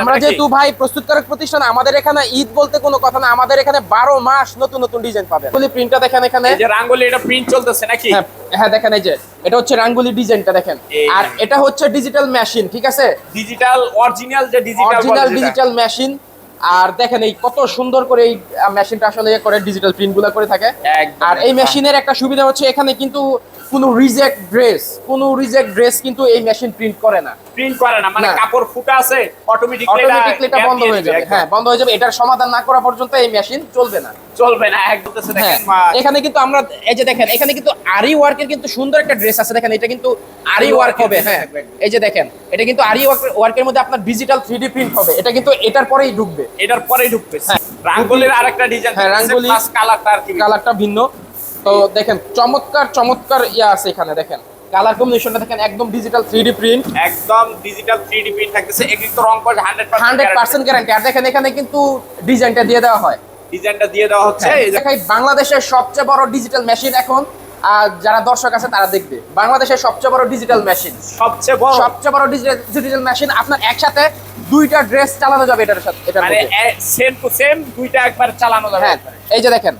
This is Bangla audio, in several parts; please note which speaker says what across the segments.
Speaker 1: আমরা যেহেতু ভাই প্রস্তুতকারক প্রতিষ্ঠান আমাদের এখানে ঈদ বলতে কোনো কথা না। আমাদের এখানে বারো মাস নতুন নতুন ডিজাইন পাবেন। প্রিন্টটা দেখেন এখানে।
Speaker 2: রাঙ্গলি এটা প্রিন্ট চলতেছে নাকি?
Speaker 1: হ্যাঁ হ্যাঁ দেখেন এই যে এটা হচ্ছে রাঙ্গুলি ডিজাইনটা দেখেন। আর এটা হচ্ছে ডিজিটাল মেশিন ঠিক আছে?
Speaker 2: ডিজিটাল অরিজিনাল যে ডিজিটাল
Speaker 1: অরিজিনাল ডিজিটাল মেশিন আর দেখেন এই কত সুন্দর করে এই মেশিনটা আসলে ইয়ে করে ডিজিটাল প্রিন্টগুলা করে থাকে। আর এই মেশিনের একটা সুবিধা হচ্ছে এখানে কিন্তু কোনো রিজেক্ট ড্রেস কোনো রিজেক্ট ড্রেস কিন্তু এই মেশিন প্রিন্ট করে না।
Speaker 2: প্রিন্ট করে না মানে কাপড় ফুটা আছে অটোমেটিকলি
Speaker 1: অটোমেটিকলি এটা বন্ধ হয়ে যাবে। হ্যাঁ বন্ধ হয়ে যাবে। এটার সমাধান না করা পর্যন্ত এই মেশিন চলবে না।
Speaker 2: চলবে না একদম তো
Speaker 1: হ্যাঁ
Speaker 2: দেখেন
Speaker 1: এখানে কিন্তু আমরা এই যে দেখেন এখানে কিন্তু আরি ওয়ার্কের কিন্তু সুন্দর একটা ড্রেস আছে। দেখেন এটা কিন্তু আরি ওয়ার্ক হবে হ্যাঁ। এই যে দেখেন এটা কিন্তু আরি ওয়ার্কের মধ্যে আপনার ডিজিটাল থ্রি প্রিন্ট হবে। এটা কিন্তু এটার পরেই ঢুকবে।
Speaker 2: এটার পরেই ঢুকবে।
Speaker 1: হ্যাঁ।
Speaker 2: রাঙ্গলির আরেকটা ডিজাইন
Speaker 1: হ্যাঁ, রাঙ্গলি-
Speaker 2: প্লাস কালারটা আর কি
Speaker 1: কালারটা ভিন্ন। তো দেখেন চমৎকার চমৎকার ইয়া আছে এখানে দেখেন। কালার কম্বিনেশনটা দেখেন একদম ডিজিটাল থ্রি প্রিন্ট
Speaker 2: একদম ডিজিটাল 3D প্রিন্ট থাকতেছে এগুলি তো রং করে 100%
Speaker 1: হান্ড্রেড পার্সেন্ট গ্যারান্টি আর দেখেন এখানে কিন্তু ডিজাইনটা দিয়ে দেওয়া হয়।
Speaker 2: ডিজাইনটা দিয়ে দেওয়া হচ্ছে। এই যে
Speaker 1: দেখাই বাংলাদেশের সবচেয়ে বড় ডিজিটাল মেশিন এখন আর যারা দর্শক আছে তারা দেখবে। বাংলাদেশের সবচেয়ে বড় ডিজিটাল মেশিন
Speaker 2: সবচেয়ে বড়।
Speaker 1: সবচেয়ে বড় ডিজিটাল ডিজিটাল মেশিন আপনার একসাথে দুইটা ড্রেস চালানো যাবে এটার সাথে এটা
Speaker 2: মানে সেম টু সেম দুইটা একবার চালানো যাবে
Speaker 1: হ্যাঁ এই যে দেখেন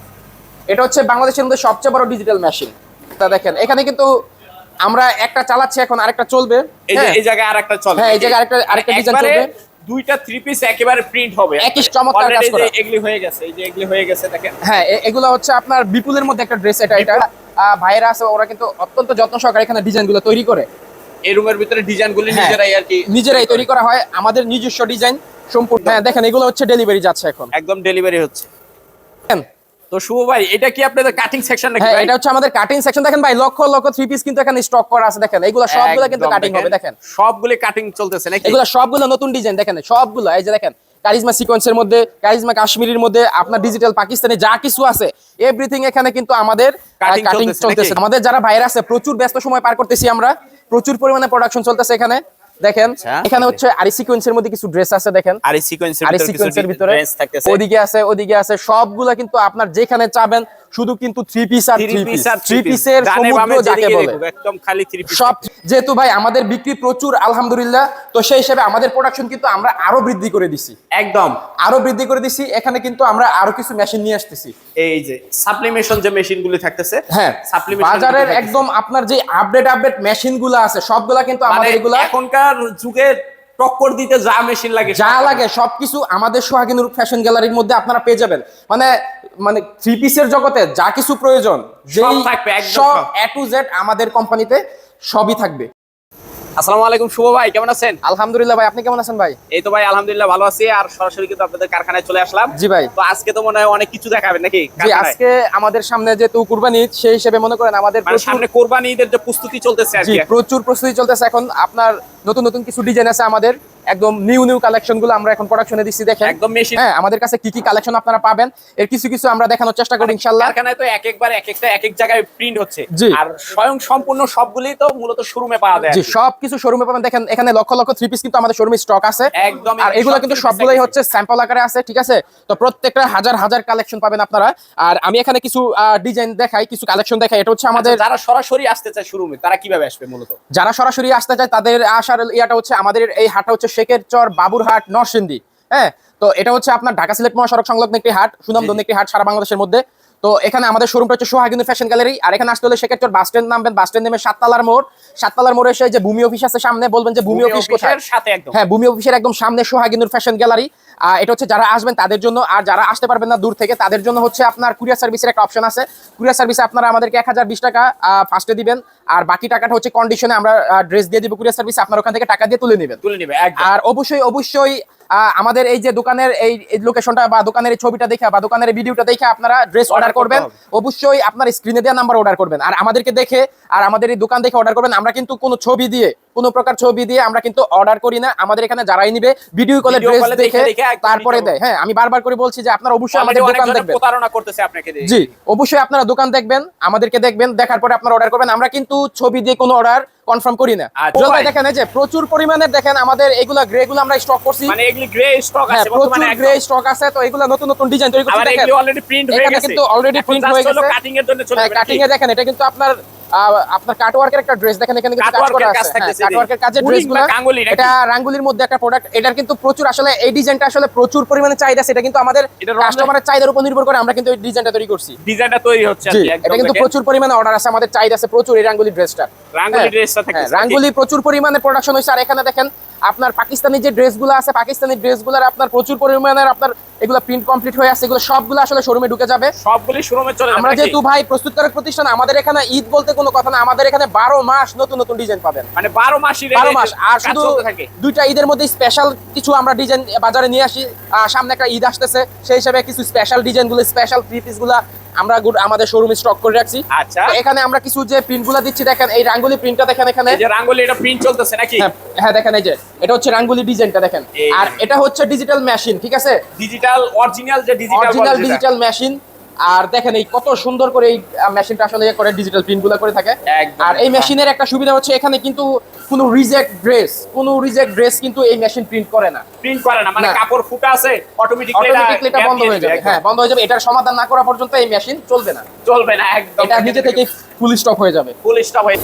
Speaker 1: এটা হচ্ছে বাংলাদেশের মধ্যে সবচেয়ে বড় ডিজিটাল মেশিন তা দেখেন এখানে কিন্তু আমরা একটা চালাচ্ছি এখন আরেকটা চলবে।
Speaker 2: এই
Speaker 1: হ্যাঁ।
Speaker 2: জায়গায় আরেকটা চলে
Speaker 1: হ্যাঁ, এই জায়গায় আরেকটা- আরেকটা design
Speaker 2: একবারে
Speaker 1: চলবে।
Speaker 2: দুইটা থ্রি পিস একেবারে প্রিন্ট হবে।
Speaker 1: একই চমৎকার কাজ করা।
Speaker 2: এগুলি হয়ে গেছে এই যে এগুলি হয়ে গেছে দেখেন।
Speaker 1: হ্যাঁ এগুলো হচ্ছে আপনার বিপুলের মধ্যে একটা ড্রেস এটা এটা। আহ, ভাইয়েরা আছে ওরা কিন্তু অত্যন্ত যত্ন সহকারে এখানে ডিজাইনগুলো তৈরি করে।
Speaker 2: এই রুমের ভিতরে ডিজাইনগুলি
Speaker 1: হ্যাঁ।
Speaker 2: নিজেরাই আর কি
Speaker 1: নিজেরাই তৈরি করা। হয়। আমাদের নিজস্ব ডিজাইন সম্পূর্ণ হ্যাঁ দেখেন এগুলো হচ্ছে ডেলিভারি যাচ্ছে এখন।
Speaker 2: একদম ডেলিভারি হচ্ছে। তো শুভ ভাই এটা কি আপনাদের কাটিং সেকশন নাকি
Speaker 1: হ্যাঁ
Speaker 2: ভাই?
Speaker 1: এটা হচ্ছে আমাদের কাটিং সেকশন দেখেন ভাই লক্ষ লক্ষ থ্রি পিস কিন্তু এখানে স্টক করা আছে দেখেন। এগুলো সবগুলো কিন্তু কাটিং হবে দেখেন।
Speaker 2: সবগুলি কাটিং চলতেছে নাকি?
Speaker 1: এগুলো সবগুলো নতুন ডিজাইন দেখেন সবগুলো। এই যে দেখেন কারিজমা সিকোয়েন্সের মধ্যে কারিজমা কাশ্মীরের মধ্যে আপনার ডিজিটাল পাকিস্তানি যা কিছু আছে এভরিথিং এখানে কিন্তু আমাদের কাটিং
Speaker 2: চলতেছে
Speaker 1: চলতেছে। আমাদের যারা বাইরে আছে প্রচুর ব্যস্ত সময় পার করতেছি আমরা। প্রচুর পরিমাণে প্রোডাকশন চলতেছে এখানে। দেখেন
Speaker 2: আচ্ছা।
Speaker 1: এখানে হচ্ছে আরি সিকোয়েন্সের মধ্যে কিছু ড্রেস আছে দেখেন
Speaker 2: আর সিকোয়েন্সের ভিতরে
Speaker 1: ওদিকে আছে ওদিকে আছে সবগুলা কিন্তু আপনার যেখানে চাবেন শুধু কিন্তু থ্রি পিস আর থ্রি পিস থ্রি পিসের সমুদ্র যাকে বলে।
Speaker 2: একদম খালি থ্রি পিস
Speaker 1: সব যেহেতু ভাই আমাদের বিক্রি প্রচুর আলহামদুলিল্লাহ তো সেই হিসেবে আমাদের প্রোডাকশন কিন্তু আমরা আরও বৃদ্ধি করে দিছি।
Speaker 2: একদম।
Speaker 1: আরও বৃদ্ধি করে দিছি এখানে কিন্তু আমরা আরও কিছু মেশিন নিয়ে আসতেছি।
Speaker 2: এই যে সাপ্লিমেশন যে মেশিনগুলি থাকতেছে
Speaker 1: হ্যাঁ
Speaker 2: সাপ্লিমেশন
Speaker 1: বাজারের একদম আপনার যে আপডেট আপডেট মেশিনগুলো আছে সবগুলা কিন্তু
Speaker 2: মানে
Speaker 1: আমাদের এগুলা
Speaker 2: এখনকার যুগে টক্কর দিতে যা মেশিন লাগে
Speaker 1: যা লাগে সবকিছু আমাদের সোহাগিন রূপ ফ্যাশন গ্যালারির মধ্যে আপনারা পেয়ে যাবেন। মানে মানে থ্রি পিসের জগতে যা কিছু প্রয়োজন
Speaker 2: সব।
Speaker 1: এ টু জেড আমাদের কোম্পানিতে সবই থাকবে।
Speaker 2: আসসালামু আলাইকুম শুভ ভাই কেমন আছেন?
Speaker 1: আলহামদুলিল্লাহ ভাই আপনি কেমন আছেন ভাই?
Speaker 2: এই তো ভাই আলহামদুলিল্লাহ ভালো আছি। আর সরাসরি কিন্তু আপনাদের কারখানায় চলে আসলাম।
Speaker 1: জি ভাই।
Speaker 2: তো আজকে তো মনে হয় অনেক কিছু দেখাবেন নাকি
Speaker 1: জি আজকে আমাদের সামনে যেহেতু কুরবানি ঈদ, সেই হিসেবে মনে করেন আমাদের
Speaker 2: মানে সামনে কোরবানি ঈদের যে প্রস্তুতি চলতেছে আর কি।
Speaker 1: প্রচুর প্রস্তুতি চলতেছে। এখন আপনার নতুন নতুন কিছু ডিজাইন আছে আমাদের। একদম নিউ নিউ কালেকশনগুলো আমরা এখন প্রোডাকশনে দিচ্ছি দেখেন।
Speaker 2: একদম মেশিন
Speaker 1: হ্যাঁ আমাদের কাছে কি কি কালেকশন আপনারা পাবেন? এর কিছু কিছু আমরা দেখানোর চেষ্টা করি ইনশাল্লাহ
Speaker 2: কারখানায় তো এক একবার এক একটা এক এক জায়গায় প্রিন্ট হচ্ছে। আর স্বয়ং সম্পূর্ণ সবগুলি তো মূলত শোরুমে পাওয়া যায়।
Speaker 1: জি সব কিছু শোরুমে পাবেন। দেখেন এখানে লক্ষ লক্ষ থ্রি পিস কিন্তু আমাদের শোরুমে স্টক আছে।
Speaker 2: একদম
Speaker 1: আর এগুলো কিন্তু সবগুলোই হচ্ছে স্যাম্পল আকারে আছে ঠিক আছে? তো প্রত্যেকটা হাজার হাজার কালেকশন পাবেন আপনারা। আর আমি এখানে কিছু ডিজাইন দেখাই কিছু কালেকশন দেখাই। এটা হচ্ছে আমাদের
Speaker 2: আমাদের যারা সরাসরি আসতে চায় শোরুমে তারা কীভাবে আসবে মূলত?
Speaker 1: যারা সরাসরি আসতে চায় তাদের আসার ইয়াটা হচ্ছে আমাদের এই হাটটা হচ্ছে শেখের চর বাবুরহাট নরসিংদী। হ্যাঁ তো এটা হচ্ছে আপনার ঢাকা সিলেট মহাসড়ক সংলগ্ন একটি হাট সুনামধন্য একটি হাট সারা বাংলাদেশের মধ্যে। তো এখানে আমাদের শোরুমটা হচ্ছে সোহাগিন্দু ফ্যাশন গ্যালারি আর এখানে আসতে হলে শেখের চর বাস স্ট্যান্ড নামবেন বাস স্ট্যান্ড নেমে সাততলার মোড়। সাততলার মোড়ে এসে যে ভূমি অফিস আছে সামনে বলবেন যে ভূমি অফিস কোথায়? হ্যাঁ ভূমি অফিসের একদম সামনে সোহাগিন্দুর ফ্যাশন গ্যালারি এটা হচ্ছে যারা আসবেন তাদের জন্য আর যারা আসতে পারবেন না দূর থেকে তাদের জন্য হচ্ছে আপনার কুরিয়ার সার্ভিসের একটা অপশন আছে। কুরিয়ার সার্ভিসে আপনারা আমাদেরকে এক হাজার বিশ টাকা ফার্স্টে দিবেন আর বাকি টাকাটা হচ্ছে কন্ডিশনে আমরা ড্রেস দিয়ে দিব কুরিয়ার সার্ভিসে আপনার ওখান থেকে টাকা দিয়ে তুলে নেবেন।
Speaker 2: তুলে নেবেন
Speaker 1: আর অবশ্যই অবশ্যই আমাদের এই যে দোকানের এই লোকেশনটা বা দোকানের এই ছবিটা দেখে বা দোকানের এই ভিডিওটা দেখে আপনারা ড্রেস অর্ডার করবেন। অবশ্যই আপনার স্ক্রিনে দেওয়া নাম্বার অর্ডার করবেন। আর আমাদেরকে দেখে আর আমাদের এই দোকান দেখে অর্ডার করবেন। আমরা কিন্তু কোনো ছবি দিয়ে কোনো প্রকার ছবি দিয়ে আমরা কিন্তু অর্ডার করি না। আমাদের এখানে যারাই নিবে ভিডিও কলে ড্রেস
Speaker 2: দেখে
Speaker 1: তারপরে দেয়। হ্যাঁ আমি বারবার করে বলছি যে আপনারা অবশ্যই
Speaker 2: আমাদের
Speaker 1: দোকান দেখবেন।
Speaker 2: প্রতারণা করতেছে আপনাকে
Speaker 1: জি অবশ্যই আপনারা দোকান দেখবেন আমাদেরকে দেখবেন দেখার পরে আপনারা অর্ডার করবেন। আমরা কিন্তু ছবি দিয়ে কোনো অর্ডার কনফার্ম করি না।
Speaker 2: আচ্ছা।
Speaker 1: ভাই। দেখেন এই যে প্রচুর পরিমাণে দেখেন আমাদের এগুলা গ্রে গুলো আমরা স্টক করছি।
Speaker 2: মানে এগুলি গ্রে স্টক
Speaker 1: হ্যাঁ
Speaker 2: আছে বর্তমানে
Speaker 1: গ্রে স্টক আছে তো এগুলা নতুন নতুন ডিজাইন তৈরি করছি দেখেন।
Speaker 2: এগুলি অলরেডি প্রিন্ট হয়ে গেছে।
Speaker 1: কিন্তু অলরেডি প্রিন্ট হয়ে গেছে।
Speaker 2: কাটিং এর জন্য চলে
Speaker 1: হ্যাঁ কাটিং এ দেখেন এটা কিন্তু আপনার আপনার কাটওয়ার্কের একটা ড্রেস দেখেন এখানে কিন্তু কাজ করা আছে হ্যাঁ, কাটওয়ার্কের কাজের ড্রেসগুলো এটা রাঙ্গুলির মধ্যে একটা প্রোডাক্ট এটার কিন্তু প্রচুর আসলে এই ডিজাইনটা আসলে প্রচুর পরিমাণে চাহিদা সেটা কিন্তু আমাদের কাস্টমারের চাহিদার উপর নির্ভর করে আমরা কিন্তু এই ডিজাইনটা তৈরি করছি।
Speaker 2: ডিজাইনটা তৈরি হচ্ছে
Speaker 1: এটা কিন্তু প্রচুর পরিমাণে অর্ডার আছে আমাদের চাহিদা আছে প্রচুর এই রাঙ্গুলি ড্রেসটা
Speaker 2: রাঙ্গুলি ড্রেসটা থাকতেছে
Speaker 1: রাঙ্গুলি প্রচুর পরিমাণে প্রোডাকশন হয়েছে। আর এখানে দেখেন আপনার পাকিস্তানি যে ড্রেসগুলো আছে পাকিস্তানি ড্রেসগুলোর আপনার প্রচুর পরিমাণের আপনার এগুলো প্রিন্ট কমপ্লিট হয়ে আছে এগুলো সবগুলো আসলে শোরুমে ঢুকে যাবে।
Speaker 2: সবগুলি শোরুমে চলে যাবে
Speaker 1: আমরা যেহেতু ভাই প্রস্তুতকারক প্রতিষ্ঠান আমাদের এখানে ঈদ বলতে কোনো কথা না আমাদের এখানে বারো মাস নতুন নতুন ডিজাইন পাবেন।
Speaker 2: মানে বারো মাসই
Speaker 1: বারো মাস আর শুধু দুইটা ঈদের মধ্যে স্পেশাল কিছু আমরা ডিজাইন বাজারে নিয়ে আসি সামনে একটা ঈদ আসতেছে সেই হিসাবে কিছু স্পেশাল ডিজাইনগুলো স্পেশাল থ্রি পিসগুলা আমরা গুড- আমাদের শোরুমে স্টক করে রাখছি।
Speaker 2: আচ্ছা।
Speaker 1: এখানে আমরা কিছু যে প্রিন্টগুলা দিচ্ছি দেখেন এই রাঙ্গুলি প্রিন্টটা দেখেন এখানে।
Speaker 2: এই যে রাঙ্গুলি এটা প্রিন্ট চলতেছে নাকি?
Speaker 1: হ্যাঁ, হ্যাঁ দেখেন এই যে এটা হচ্ছে রাঙ্গুলি ডিজাইনটা দেখেন। আর এটা হচ্ছে ডিজিটাল মেশিন ঠিক আছে?
Speaker 2: ডিজিটাল অরিজিনাল যে ডিজিটাল
Speaker 1: অরিজিনাল ডিজিটাল মেশিন আর দেখেন এই কত সুন্দর করে এই মেশিনটা আসলে ইয়ে করে ডিজিটাল প্রিন্টগুলো করে থাকে। আর এই মেশিনের একটা সুবিধা হচ্ছে এখানে কিন্তু কোনো রিজেক্ট ড্রেস কোনো রিজেক্ট ড্রেস কিন্তু এই মেশিন প্রিন্ট করে না।
Speaker 2: প্রিন্ট করে না মানে কাপড় ফুটা আছে অটোমেটিক্যালি
Speaker 1: অটোমেটিক্যালি এটা বন্ধ হয়ে যাবে। হ্যাঁ বন্ধ হয়ে যাবে। এটার সমাধান না করা পর্যন্ত এই মেশিন চলবে না।
Speaker 2: চলবে না একদম।
Speaker 1: এটা নিজে থেকে ফুল স্টপ হয়ে যাবে।
Speaker 2: ফুল স্টপ হয়ে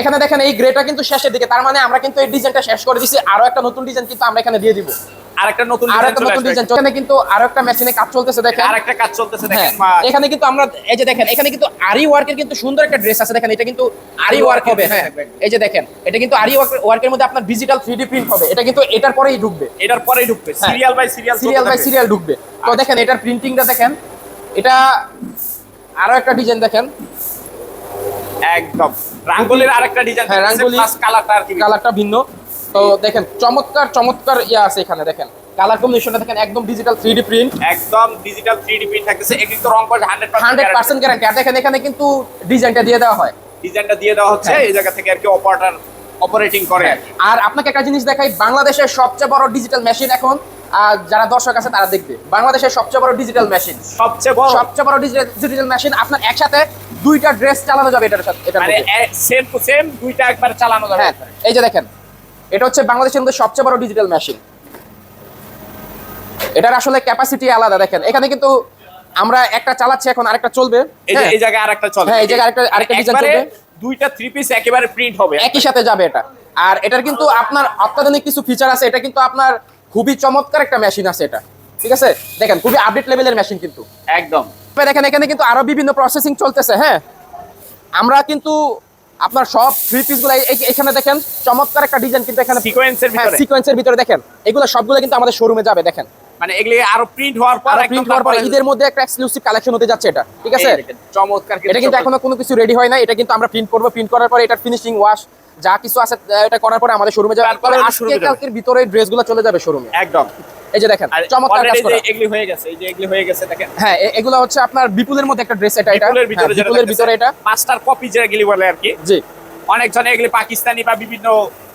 Speaker 1: এখানে দেখেন এই গ্রেটা কিন্তু শেষের দিকে তার মানে আমরা কিন্তু এই ডিজাইনটা শেষ করে দিছি। আরও একটা নতুন ডিজাইন কিন্তু আমরা এখানে দিয়ে দিব।
Speaker 2: আরেকটা নতুন
Speaker 1: নতুন ডিজাইন এখানে কিন্তু আরও একটা মেশিনে কাজ চলতেছে দেখেন।
Speaker 2: আরেকটা কাজ চলতেছে
Speaker 1: হ্যাঁ,
Speaker 2: দেখেন
Speaker 1: এখানে কিন্তু আমরা এই যে দেখেন এখানে কিন্তু আরি ওয়ার্কের কিন্তু সুন্দর একটা ড্রেস আছে। দেখেন এটা কিন্তু আরি ওয়ার্ক হবে। হ্যাঁ এই যে দেখেন এটা কিন্তু আরি ওয়ার্কের মধ্যে আপনার ডিজিটাল প্রিন্ট হবে। এটা কিন্তু এটার পরেই ঢুকবে।
Speaker 2: এটার পরেই ঢুকবে। Serial by serial
Speaker 1: serial by serial ঢুকবে। তো
Speaker 2: আচ্ছা।
Speaker 1: দেখেন এটার প্রিন্টিংটা দেখেন এটা আরও একটা ডিজাইন দেখেন।
Speaker 2: একদম। রাঙ্গুলির আরেকটা ডিজাইন
Speaker 1: হ্যাঁ, রাঙ্গুলি-
Speaker 2: কালারটা আর কি
Speaker 1: কালারটা ভিন্ন। তো দেখেন চমৎকার চমৎকার ইয়া আছে এখানে দেখেন। কালার কম্বিনেশনটা দেখেন একদম ডিজিটাল থ্রি প্রিন্ট
Speaker 2: একদম ডিজিটাল 3D প্রিন্ট থাকতেছে এগুলি তো রং করে 100%
Speaker 1: হান্ড্রেড পার্সেন্ট গ্যারান্টি আর দেখেন এখানে কিন্তু ডিজাইনটা দিয়ে দেওয়া হয়।
Speaker 2: ডিজাইনটা দিয়ে দেওয়া হচ্ছে
Speaker 1: হ্যাঁ।
Speaker 2: এই জায়গা থেকে আর কি অপারেটর অপারেটিং করে আর
Speaker 1: আপনাকে একটা জিনিস দেখাই বাংলাদেশের সবচেয়ে বড় ডিজিটাল মেশিন এখন যারা দর্শক আছে তারা দেখবে বাংলাদেশের সবচেয়ে বড় ডিজিটাল মেশিন
Speaker 2: সবচেয়ে বড়।
Speaker 1: সবচেয়ে বড় ডিজিটাল মেশিন আপনার একসাথে দুইটা ড্রেস চালানো যাবে এটার সাথে এটার
Speaker 2: মানে সেম টু সেম দুইটা একবার চালানো যাবে
Speaker 1: হ্যাঁ এই যে দেখেন এটা হচ্ছে বাংলাদেশের মধ্যে সবচেয়ে বড় ডিজিটাল মেশিন এটার আসলে ক্যাপাসিটি আলাদা দেখেন। এখানে কিন্তু আমরা একটা চালাচ্ছি এখন আরেকটা চলবে।
Speaker 2: এই যে
Speaker 1: হ্যাঁ,
Speaker 2: এই জায়গায় আরেকটা চলবে।
Speaker 1: হ্যাঁ, এই জায়গায় আরেকটা- আরেকটা
Speaker 2: একবারে
Speaker 1: চলবে।
Speaker 2: দুইটা থ্রি পিস একেবারে প্রিন্ট হবে
Speaker 1: একই সাথে যাবে এটা। আর এটার কিন্তু আপনার অত্যাধুনিক কিছু ফিচার আছে এটা কিন্তু আপনার খুবই চমৎকার একটা মেশিন আছে এটা। ঠিক আছে? দেখেন খুবই আপডেট লেভেলের মেশিন কিন্তু।
Speaker 2: একদম।
Speaker 1: দেখেন এখানে কিন্তু আরও বিভিন্ন প্রসেসিং চলতেছে হ্যাঁ? আমরা কিন্তু আপনার সব থ্রি পিসগুলো এখানে দেখেন চমৎকার একটা ডিজাইন কিন্তু এখানে
Speaker 2: সিকোয়েন্সের ভিতরে।
Speaker 1: সিকোয়েন্সের ভিতরে দেখেন এগুলো সবগুলো কিন্তু আমাদের শোরুমে যাবে দেখেন।
Speaker 2: মানে এগুলি আরও প্রিন্ট হওয়ার পর একদম
Speaker 1: প্রিন্ট হওয়ার পরে ঈদের মধ্যে একটা এক্সক্লুসিভ কালেকশন হতে যাচ্ছে এটা ঠিক আছে?
Speaker 2: চমৎকার
Speaker 1: এটা কিন্তু এখনও কোনো কিছু রেডি হয় না এটা কিন্তু আমরা প্রিন্ট করব প্রিন্ট করার পর এটা ফিনিশিং ওয়াশ যা কিছু আছে এটা করার পরে আমাদের শোরুমে যাবে।
Speaker 2: তারপরে
Speaker 1: আজকে। কালকের ভিতরে ড্রেসগুলো চলে যাবে শোরুমে
Speaker 2: একদম।
Speaker 1: এই যে দেখেন চমৎকার কাজ করা।
Speaker 2: যে এগুলি হয়ে গেছে এই যে এগুলি হয়ে গেছে দেখেন।
Speaker 1: হ্যাঁ এগুলো হচ্ছে আপনার বিপুলের মধ্যে একটা ড্রেস এটা এটা।
Speaker 2: বিপুলের ভিতরে
Speaker 1: হ্যাঁ, এটা।
Speaker 2: মাস্টার কপি যেগুলি বলে আর কি।
Speaker 1: জি।
Speaker 2: অনেকজন এগুলি পাকিস্তানি বা বিভিন্ন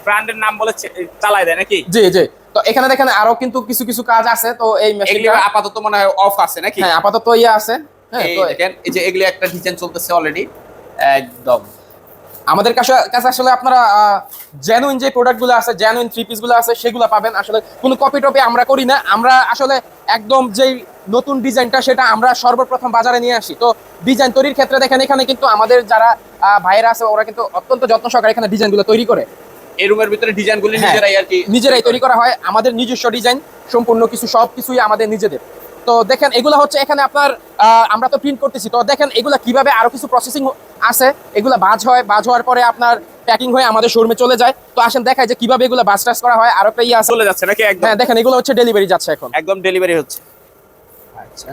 Speaker 2: ব্র্যান্ডের নাম বলে চালায় দেয় নাকি?
Speaker 1: জি জি। তো এখানে দেখেন আরও কিন্তু কিছু কিছু কাজ আছে তো এই মেশিনটা
Speaker 2: আপাতত মনে হয় অফ আছে নাকি?
Speaker 1: হ্যাঁ আপাতত ইয়ে আছে। হ্যাঁ তো
Speaker 2: দেখেন এই যে এগুলি একটা ডিজাইন চলতেছে অলরেডি একদম।
Speaker 1: আমাদের কাছে কাছে আসলে আপনারা জেনুইন যে প্রোডাক্টগুলো আছে জেনুইন থ্রি পিসগুলো আছে সেগুলো পাবেন। আসলে কোনো কপি টপি আমরা করি না। আমরা আসলে একদম যেই নতুন ডিজাইনটা সেটা আমরা সর্বপ্রথম বাজারে নিয়ে আসি। তো ডিজাইন তৈরির ক্ষেত্রে দেখেন এখানে কিন্তু আমাদের যারা ভাইয়েরা আছে ওরা কিন্তু অত্যন্ত যত্ন সহকারে এখানে ডিজাইনগুলো তৈরি করে।
Speaker 2: এই রুমের ভিতরে ডিজাইনগুলি
Speaker 1: হ্যাঁ,
Speaker 2: নিজেরাই আর কি
Speaker 1: নিজেরাই তৈরি করা হয়। আমাদের নিজস্ব ডিজাইন সম্পূর্ণ কিছু সব কিছুই আমাদের নিজেদের। তো দেখেন এগুলো হচ্ছে এখানে আপনার আমরা তো প্রিন্ট করতেছি। তো দেখেন এগুলো কীভাবে আরও কিছু প্রসেসিং আছে? এগুলো বাজ হয় বাজ হওয়ার পরে আপনার প্যাকিং হয়ে আমাদের শোরুমে চলে যায়। তো আসেন দেখায় যে কীভাবে এগুলো বাজ টাস করা হয় আর একটা ইয়ে
Speaker 2: চলে যাচ্ছে নাকি একদম?
Speaker 1: হ্যাঁ দেখেন এগুলো হচ্ছে ডেলিভারি যাচ্ছে এখন।
Speaker 2: একদম ডেলিভারি হচ্ছে।
Speaker 1: আচ্ছা।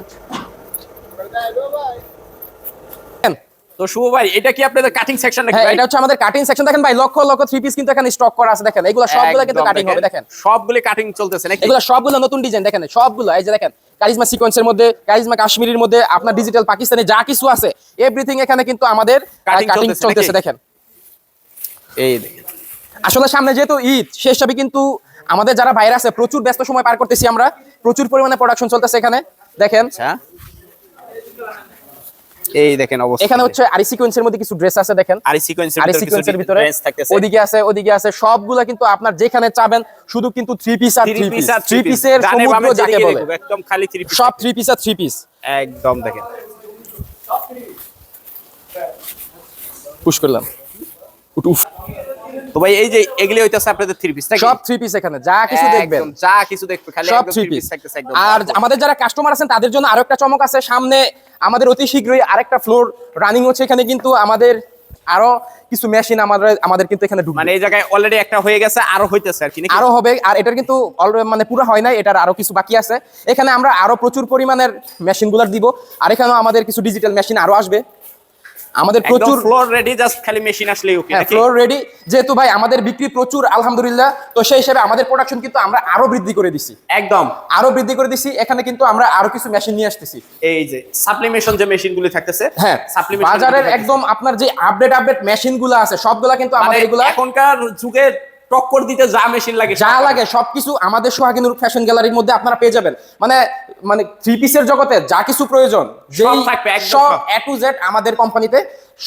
Speaker 2: তো শুভ ভাই এটা কি আপনাদের কাটিং সেকশন নাকি
Speaker 1: হ্যাঁ এটা হচ্ছে আমাদের কাটিং সেকশন দেখেন ভাই লক্ষ লক্ষ থ্রি পিস কিন্তু এখানে স্টক করা আছে। দেখেন এগুলো সবগুলো কিন্তু কাটিং হবে দেখেন।
Speaker 2: সবগুলি কাটিং চলতেছে নাকি?
Speaker 1: এগুলো সবগুলো নতুন ডিজাইন দেখেন সবগুলো এই যে দেখেন কারিজমা সিকোয়েন্সের মধ্যে কারিজমা কাশ্মীরের মধ্যে আপনার ডিজিটাল পাকিস্তানে যা কিছু আছে এভরিথিং এখানে কিন্তু আমাদের কাটিং
Speaker 2: চলতেছে
Speaker 1: দেখেন।
Speaker 2: এই দেখেন।
Speaker 1: আসলে সামনে যেহেতু ঈদ সে হিসাবে কিন্তু আমাদের যারা বাইরে আছে প্রচুর ব্যস্ত সময় পার করতেছি আমরা। প্রচুর পরিমাণে প্রোডাকশন চলতেছে এখানে। দেখেন।
Speaker 2: আচ্ছা। এই দেখেন অবস্থা।
Speaker 1: এখানে হচ্ছে আরি সিকোয়েন্সের মধ্যে কিছু ড্রেস আছে দেখেন।
Speaker 2: আরি সিকোয়েন্সের
Speaker 1: আরি সিকোয়েন্সের ভিতরে
Speaker 2: ড্রেস থাকতেছে।
Speaker 1: ওদিকে আছে ওদিকে আছে সবগুলা কিন্তু আপনার যেখানে চাবেন শুধু কিন্তু থ্রি পিস আর থ্রি পিস থ্রি পিসের সমুদ্র যাকে বলে।
Speaker 2: একদম খালি থ্রি পিস
Speaker 1: সব থ্রি পিস আর থ্রি পিস
Speaker 2: একদম দেখেন।
Speaker 1: পুশ করলাম। উঠ, উফ।
Speaker 2: তো ভাই এই যে এগুলি হইতাছে আপনাদের থ্রি পিস
Speaker 1: সব থ্রি পিস এখানে যা কিছু দেখবেন।
Speaker 2: যা কিছু দেখবে খালি
Speaker 1: সব থ্রি পিস
Speaker 2: একদম।
Speaker 1: আর আমাদের যারা কাস্টমার আছেন তাদের জন্য আরও একটা চমক আছে। সামনে আমাদের অতি শীঘ্রই আরেকটা ফ্লোর রানিং হচ্ছে। এখানে কিন্তু আমাদের আরও কিছু মেশিন আমাদের আমাদের কিন্তু এখানে ঢুকবে।
Speaker 2: মানে এই জায়গায় অলরেডি একটা হয়ে গেছে আরও হইতেছে আর কি?
Speaker 1: আরও হবে আর এটার কিন্তু অলরেডি মানে পুরো হয় নাই এটার আরও কিছু বাকি আছে। এখানে আমরা আরও প্রচুর পরিমাণের মেশিনগুলার দিব। আর এখানেও আমাদের কিছু ডিজিটাল মেশিন আরও আসবে। আমাদের প্রচুর
Speaker 2: ফ্লোর রেডি জাস্ট খালি মেশিন আসলেই ওকে
Speaker 1: হ্যাঁ ফ্লোর রেডি যেহেতু ভাই আমাদের বিক্রি প্রচুর আলহামদুলিল্লাহ। তো সেই হিসাবে আমাদের প্রোডাকশন কিন্তু আমরা আরও বৃদ্ধি করে দিছি।
Speaker 2: একদম।
Speaker 1: আরও বৃদ্ধি করে দিছি। এখানে কিন্তু আমরা আরও কিছু মেশিন নিয়ে আসতেছি।
Speaker 2: এই যে সাপ্লিমেশন যে মেশিনগুলো থাকতেছে
Speaker 1: হ্যাঁ
Speaker 2: সাপ্লিমেশন
Speaker 1: বাজারের একদম আপনার যে আপডেট আপডেট মেশিনগুলো আছে সবগুলা কিন্তু
Speaker 2: মানে
Speaker 1: আমাদের এগুলা
Speaker 2: এখনকার যুগে টক্কর দিতে যা মেশিন লাগে
Speaker 1: যা লাগে সবকিছু আমাদের সোহাগিনুর ফ্যাশন গ্যালারির মধ্যে আপনারা পেয়ে যাবেন। মানে মানে থ্রি পিসের জগতে যা কিছু প্রয়োজন
Speaker 2: সব।
Speaker 1: এ টু জেড আমাদের কোম্পানিতে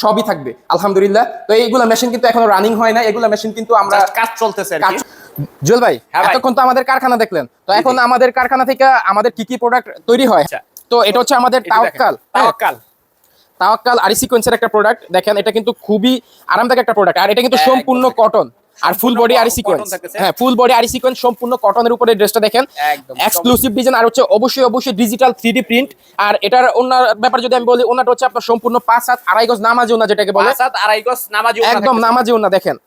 Speaker 1: সবই থাকবে আলহামদুলিল্লাহ। তো এইগুলা মেশিন কিন্তু এখনও রানিং হয় না এগুলা মেশিন কিন্তু আমরা
Speaker 2: কাজ চলতেছে আর কি।
Speaker 1: জুয়েল ভাই
Speaker 2: হ্যাঁ
Speaker 1: এতক্ষণ তো আমাদের কারখানা দেখলেন। তো এখন আমাদের কারখানা থেকে আমাদের কি কি প্রোডাক্ট তৈরি হয়?
Speaker 2: আচ্ছা।
Speaker 1: তো এটা হচ্ছে আমাদের। তাওয়াক্কাল।
Speaker 2: তাওয়াক্কাল।
Speaker 1: তাওয়াক্কাল আরি সিকোয়েন্সের একটা প্রোডাক্ট দেখেন এটা কিন্তু খুবই আরামদায়ক একটা প্রোডাক্ট আর এটা কিন্তু সম্পূর্ণ কটন আর ফুল বডি আর সিকোয়েন্স হ্যাঁ ফুল বডি আর সিকোয়েন্স সম্পূর্ণ কটনের উপরে ড্রেসটা দেখেন। এক্সক্লুসিভ ডিজাইন আর হচ্ছে অবশ্যই অবশ্যই ডিজিটাল থ্রি ডি প্রিন্ট আর এটার অন্য ব্যাপার যদি আমি বলি ওনাটা হচ্ছে আপনার সম্পূর্ণ পাঁচ সাত আড়াই গজ নামাজি ওনা যেটাকে বলে।
Speaker 2: সাত আড়াই গজ নামাজি
Speaker 1: একদম। নামাজি ওনা দেখেন।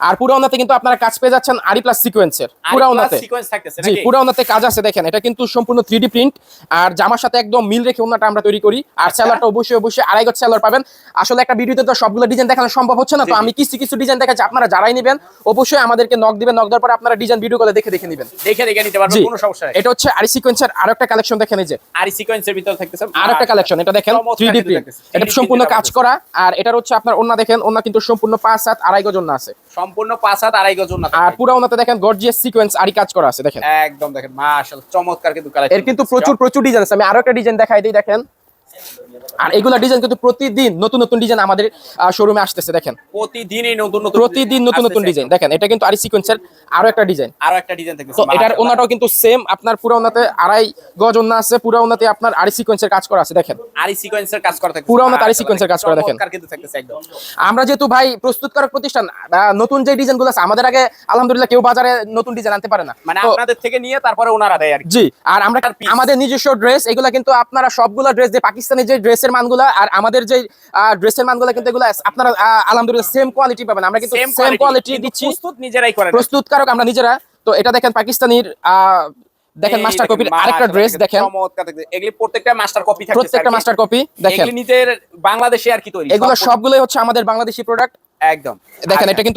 Speaker 1: আর পুরো ওনাতে কিন্তু আপনারা কাজ পেয়ে যাচ্ছেন আরি প্লাস সিকোয়েন্সের পুরো ওনাতে। জি? পুরো ওনাতে কাজ আছে দেখেন এটা কিন্তু সম্পূর্ণ থ্রি প্রিন্ট আর জামার সাথে একদম মিল রেখে ওনাটা আমরা তৈরি করি। আর
Speaker 2: আচ্ছা।
Speaker 1: সেলারটা অবশ্যই অবশ্যই আড়াই গজ সেলার পাবেন। আসলে একটা ভিডিওতে তো সবগুলো ডিজাইন দেখানো সম্ভব হচ্ছে না তো। আমি কিছু কিছু ডিজাইন দেখাচ্ছি আপনারা যারাই নেবেন অবশ্যই আমাদেরকে নক দিবেন নক দেওয়ার পরে আপনারা ডিজাইন ভিডিও করে দেখে দেখে নেবেন।
Speaker 2: দেখে দেখে নিতে পারবেন কোনো সমস্যা নেই।
Speaker 1: এটা হচ্ছে আরি সিকোয়েন্সের আরও একটা কালেকশন দেখেন এই যে।
Speaker 2: আর সিকোয়েন্সের ভিতর থাকতেছে।
Speaker 1: আর একটা কালেকশন এটা দেখেন
Speaker 2: চমৎকার
Speaker 1: থ্রি প্রিন্ট এটা সম্পূর্ণ কাজ করা আর এটার হচ্ছে আপনার ওন্না দেখেন ওন্না কিন্তু সম্পূর্ণ পাঁচ হাত আড়াই গজ ওন্না আছে।
Speaker 2: সম্পূর্ণ পাঁচ হাত আড়াই গজ না
Speaker 1: আর। পুরো ওনাতে দেখেন গর্জিয়াস সিকোয়েন্স আরি কাজ করা আছে দেখেন।
Speaker 2: একদম দেখেন মাশাআল্লাহ চমৎকার কিন্তু
Speaker 1: এর কিন্তু প্রচুর প্রচুর ডিজাইন আছে। আমি আরও একটা ডিজাইন দেখাই দিই দেখেন। আর এগুলা ডিজাইন কিন্তু প্রতিদিন নতুন নতুন ডিজাইন আমাদের শোরুমে আসতেছে দেখেন।
Speaker 2: প্রতিদিনই নতুন নতুন
Speaker 1: প্রতিদিন নতুন নতুন ডিজাইন দেখেন এটা কিন্তু আরি সিকোয়েন্সের আরও একটা ডিজাইন
Speaker 2: আরও একটা ডিজাইন
Speaker 1: তো এটার ওনাটাও কিন্তু সেম আপনার পুরো ওনাতে আড়াই গজ ওনা আছে পুরো ওনাতে আপনার আরি সিকোয়েন্সের কাজ করা আছে দেখেন।
Speaker 2: আরি সিকোয়েন্সের কাজ করা থাকতেছে।
Speaker 1: পুরো তারই
Speaker 2: মাশাআল্লাহ,
Speaker 1: sequence-এর কাজ করা দেখেন। আমরা যেহেতু ভাই প্রস্তুতকারক প্রতিষ্ঠান নতুন যে ডিজাইনগুলো আছে আমাদের আগে আলহামদুলিল্লাহ কেউ বাজারে নতুন ডিজাইন আনতে পারে না।
Speaker 2: মানে আপনাদের থেকে নিয়ে তারপরে ওনারা দেয় আর
Speaker 1: জি আর আমরা আমাদের নিজস্ব ড্রেস এগুলা কিন্তু আপনারা সবগুলা ড্রেস যে পাকিস্তানি যে ড্রেসের মানগুলা আর আমাদের যে ড্রেসের মানগুলা কিন্তু এগুলা আপনারা আলহামদুলিল্লাহ সেম কোয়ালিটি পাবেন। আমরা কিন্তু
Speaker 2: সেম
Speaker 1: কোয়ালিটি দিচ্ছি।
Speaker 2: প্রস্তুত নিজেরাই করেন।
Speaker 1: প্রস্তুতকারক আমরা নিজেরা। তো এটা দেখেন পাকিস্তানির আহ, দেখেন মাস্টার কপির আরেকটা ড্রেস দেখেন।
Speaker 2: এগুলি প্রত্যেকটা মাস্টার কপি থাকতেছে
Speaker 1: প্রত্যেকটা মাস্টার কপি দেখেন।
Speaker 2: এগুলি নিজের বাংলাদেশে আর কি তৈরি।
Speaker 1: এগুলো
Speaker 2: সব-
Speaker 1: সবগুলোই হচ্ছে আমাদের বাংলাদেশি প্রোডাক্ট
Speaker 2: একদম।
Speaker 1: দেখেন এটা কিন্তু